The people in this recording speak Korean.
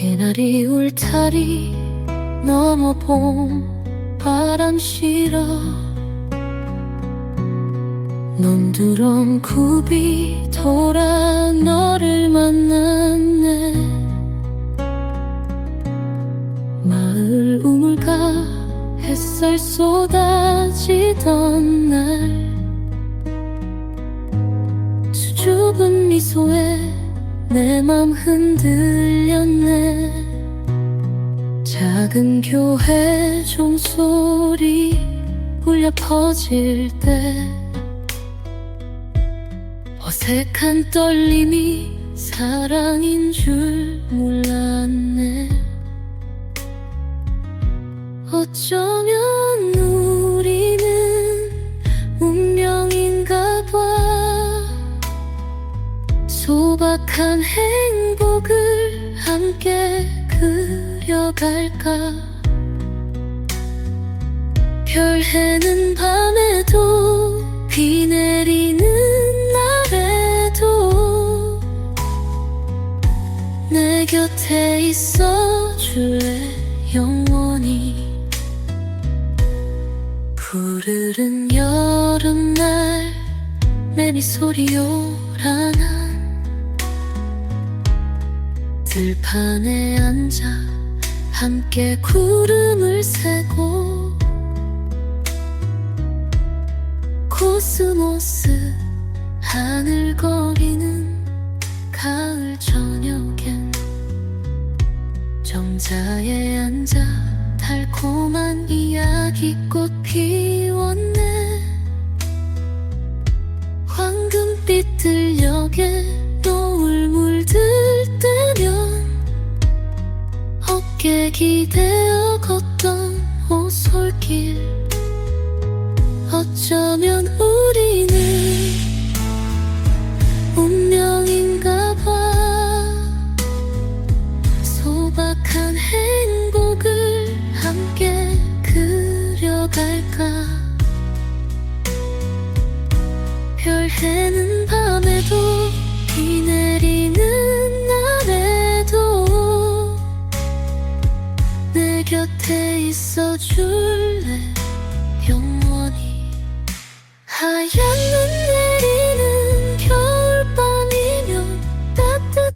개나리 울타리 넘어 봄 바람 실어. 논두렁 굽이 돌아 너를 만났네. 마을 우물가 햇살 쏟아지던 날 내 맘 흔들렸네. 작은 교회 종소리 울려 퍼질 때 어색한 떨림이 사랑인 줄 몰랐네. 어쩌 소박한 행복을 함께 그려갈까? 별 해는 밤에도 비 내리는 날에도 내 곁에 있어 줄래 영원히? 푸르른 여름날 매미 소리 요란한 들판에 앉아 함께 구름을 세고 코스모스 하늘 거리는 가을 저녁엔 정자에 앉아 달콤한 이야기꽃 피웠네 기대어 걷던 오솔길. 어쩌면 우리는 운명인가 봐. 소박한 행복을 함께 그려갈까? 별해는 밤에도 내 곁에 있어 줄래? 영원히 하얀